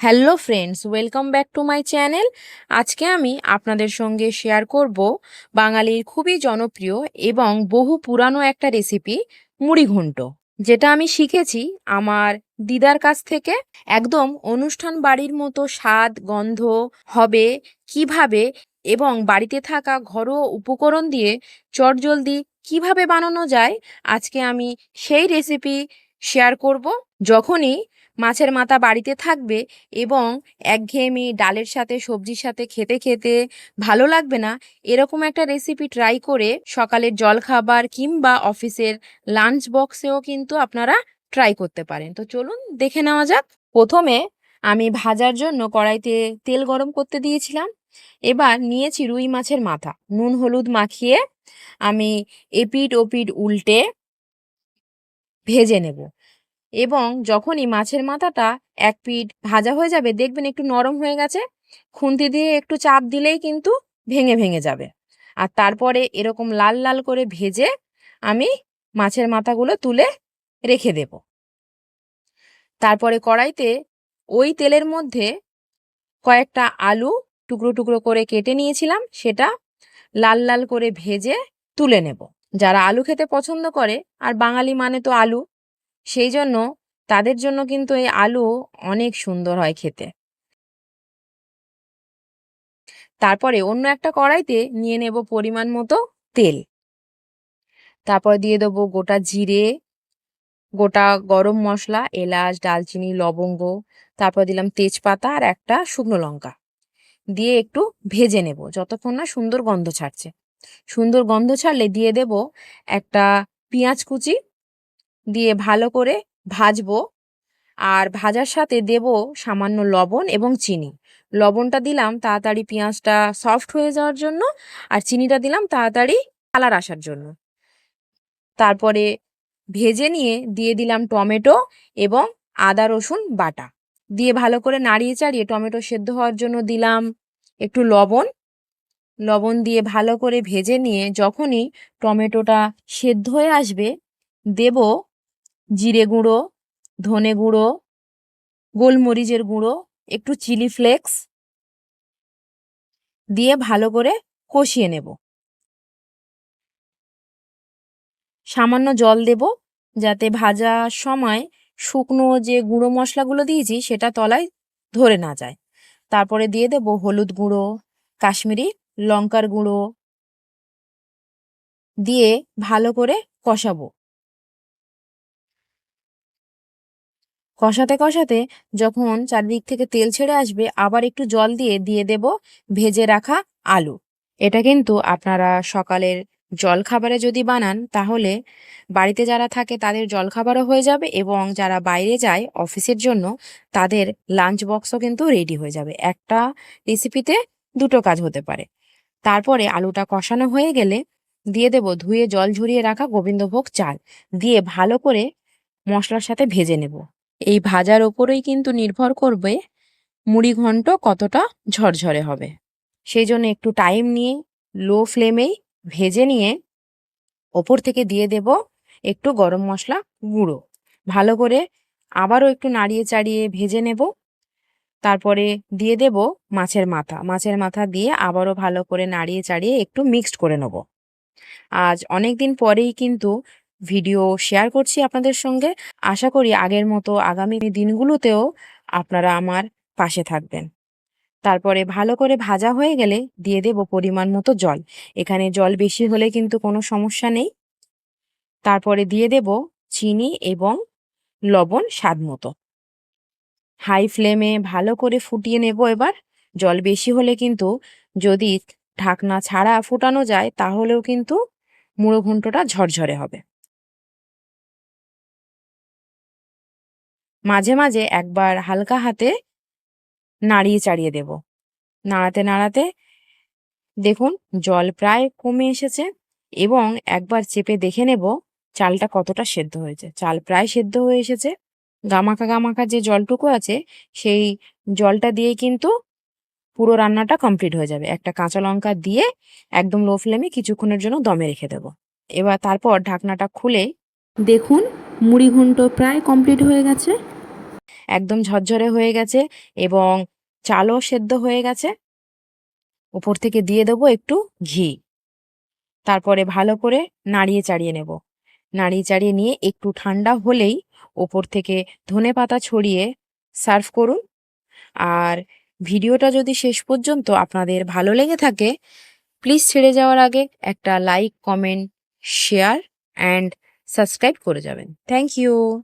Hello friends welcome back to my channel আজকে আমি আপনাদের সঙ্গে শেয়ার করব বাঙালির খুবই জনপ্রিয় এবং বহু পুরানো একটা রেসিপি মুড়ি ঘন্ট। যেটা আমি শিখেছি আমার দিদার কাছ থেকে। একদম অনুষ্ঠান বাড়ির মতো স্বাদ, গন্ধ হবে কীভাবে এবং বাড়িতে থাকা ঘরোয়া উপকরণ দিয়ে চটজলদি কীভাবে বানানো যায়, আজকে আমি সেই রেসিপি শেয়ার করব। যখনই মাছের মাথা বাড়িতে থাকবে এবং একঘেয়েমি ডালের সাথে, সবজির সাথে খেতে খেতে ভালো লাগবে না, এরকম একটা রেসিপি ট্রাই করে সকালের জলখাবার কিংবা অফিসের লাঞ্চ বক্সেও কিন্তু আপনারা ট্রাই করতে পারেন। তো চলুন দেখে নেওয়া যাক। প্রথমে আমি ভাজার জন্য কড়াইতে তেল গরম করতে দিয়েছিলাম। এবার নিয়েছি রুই মাছের মাথা। নুন, হলুদ মাখিয়ে আমি এপিট ওপিট উল্টে ভেজে নেব। এবং যখনই মাছের মাথাটা এক পিঠ ভাজা হয়ে যাবে, দেখবেন একটু নরম হয়ে গেছে, খুন্তি দিয়ে একটু চাপ দিলেই কিন্তু ভেঙে ভেঙে যাবে। আর তারপরে এরকম লাল লাল করে ভেজে আমি মাছের মাথাগুলো তুলে রেখে দেব। তারপরে কড়াইতে ওই তেলের মধ্যে কয়েকটা আলু টুকরো টুকরো করে কেটে নিয়েছিলাম, সেটা লাল লাল করে ভেজে তুলে নেব। যারা আলু খেতে পছন্দ করে, আর বাঙালি মানে তো আলু সেই জন্য তাদের জন্য কিন্তু এই আলু অনেক সুন্দর হয় খেতে। তারপরে অন্য একটা কড়াইতে নিয়ে নেব পরিমাণ মতো তেল। তারপর দিয়ে দেবো গোটা জিরে, গোটা গরম মশলা, এলাচ, ডালচিনি, লবঙ্গ, তারপর দিলাম তেজপাতা আর একটা শুকনো লঙ্কা। দিয়ে একটু ভেজে নেব যতক্ষণ না সুন্দর গন্ধ ছাড়ছে। সুন্দর গন্ধ ছাড়লে দিয়ে দেব একটা পেঁয়াজ কুচি দিয়ে ভালো করে ভাজবো। আর ভাজার সাথে দেব সামান্য লবণ এবং চিনি। লবণটা দিলাম তাড়াতাড়ি পেঁয়াজটা সফট হয়ে যাওয়ার জন্য আর চিনিটা দিলাম তাড়াতাড়ি কালার আসার জন্য। তারপরে ভেজে নিয়ে দিয়ে দিলাম টমেটো এবং আদা, রসুন, বাটা। দিয়ে ভালো করে নাড়িয়ে চাড়িয়ে টমেটো সেদ্ধ হওয়ার জন্য দিলাম একটু লবণ। লবণ দিয়ে ভালো করে ভেজে নিয়ে যখনই টমেটোটা সেদ্ধ হয়ে আসবে দেব জিরে গুঁড়ো, ধনে গুঁড়ো, গোলমরিচের গুঁড়ো, একটু চিলি ফ্লেক্স দিয়ে ভালো করে কষিয়ে নেব। সামান্য জল দেব যাতে ভাজার সময় শুকনো যে গুঁড়ো মশলাগুলো দিয়েছি সেটা তলায় ধরে না যায়। তারপরে দিয়ে দেব হলুদ গুঁড়ো, কাশ্মীরি লঙ্কার গুঁড়ো দিয়ে ভালো করে কষাবো। কষাতে কষাতে যখন চারদিক থেকে তেল ছেড়ে আসবে, আবার একটু জল দিয়ে দিয়ে দেব ভেজে রাখা আলু। এটা কিন্তু আপনারা সকালের জলখাবারে যদি বানান, তাহলে বাড়িতে যারা থাকে তাদের জলখাবারও হয়ে যাবে এবং যারা বাইরে যায় অফিসের জন্য, তাদের লাঞ্চ বক্সও কিন্তু রেডি হয়ে যাবে। একটা রেসিপিতে দুটো কাজ হতে পারে। তারপরে আলুটা কষানো হয়ে গেলে দিয়ে দেব ধুয়ে জল ঝরিয়ে রাখা গোবিন্দভোগ চাল। দিয়ে ভালো করে মশলার সাথে ভেজে নেব। এই ভাজার ওপরেই কিন্তু নির্ভর করবে মুড়ি ঘন্ট কতটা ঝরঝরে হবে। সেই জন্য একটু টাইম নিয়ে লো ফ্লেমেই ভেজে নিয়ে ওপর থেকে দিয়ে দেব একটু গরম মশলা গুঁড়ো। ভালো করে আবারও একটু নাড়িয়ে চাড়িয়ে ভেজে নেব। তারপরে দিয়ে দেব মাছের মাথা। মাছের মাথা দিয়ে আবারও ভালো করে নাড়িয়ে চাড়িয়ে একটু মিক্সড করে নেব। আজ অনেক দিন পরেই কিন্তু ভিডিও শেয়ার করছি আপনাদের সঙ্গে। আশা করি আগের মতো আগামী দিনগুলোতেও আপনারা আমার পাশে থাকবেন। তারপরে ভালো করে ভাজা হয়ে গেলে দিয়ে দেব পরিমাণ মতো জল। এখানে জল বেশি হলে কিন্তু কোনো সমস্যা নেই। তারপরে দিয়ে দেব চিনি এবং লবণ স্বাদ মতো। হাই ফ্লেমে ভালো করে ফুটিয়ে নেব এবার। জল বেশি হলে কিন্তু যদি ঢাকনা ছাড়া ফুটানো যায়, তাহলেও কিন্তু মুড়ো ঘন্টটা ঝরঝরে হবে। মাঝে মাঝে একবার হালকা হাতে নাড়িয়ে চাড়িয়ে দেব। নাড়াতে নাড়াতে দেখুন জল প্রায় কমে এসেছে এবং একবার চেপে দেখে নেব চালটা কতটা সেদ্ধ হয়েছে। চাল প্রায় সেদ্ধ হয়ে এসেছে। গামাকা গামাকা যে জলটুকু আছে সেই জলটা দিয়ে কিন্তু পুরো রান্নাটা কমপ্লিট হয়ে যাবে। একটা কাঁচা লঙ্কা দিয়ে একদম লো ফ্লেমে কিছুক্ষণের জন্য দমে রেখে দেব। এবার তারপর ঢাকনাটা খুলে দেখুন মুড়ি ঘন্ট প্রায় কমপ্লিট হয়ে গেছে। একদম ঝরঝরে হয়ে গেছে এবং চালও সেদ্ধ হয়ে গেছে। উপর থেকে দিয়ে দেবো একটু ঘি। তারপরে ভালো করে নাড়িয়ে চাড়িয়ে নেব। নাড়িয়ে চাড়িয়ে নিয়ে একটু ঠান্ডা হলেই ওপর থেকে ধনে পাতা ছড়িয়ে সার্ভ করুন। আর ভিডিওটা যদি শেষ পর্যন্ত আপনাদের ভালো লেগে থাকে, প্লিজ ছেড়ে যাওয়ার আগে একটা like, comment, share, and subscribe করে যাবেন। Thank you.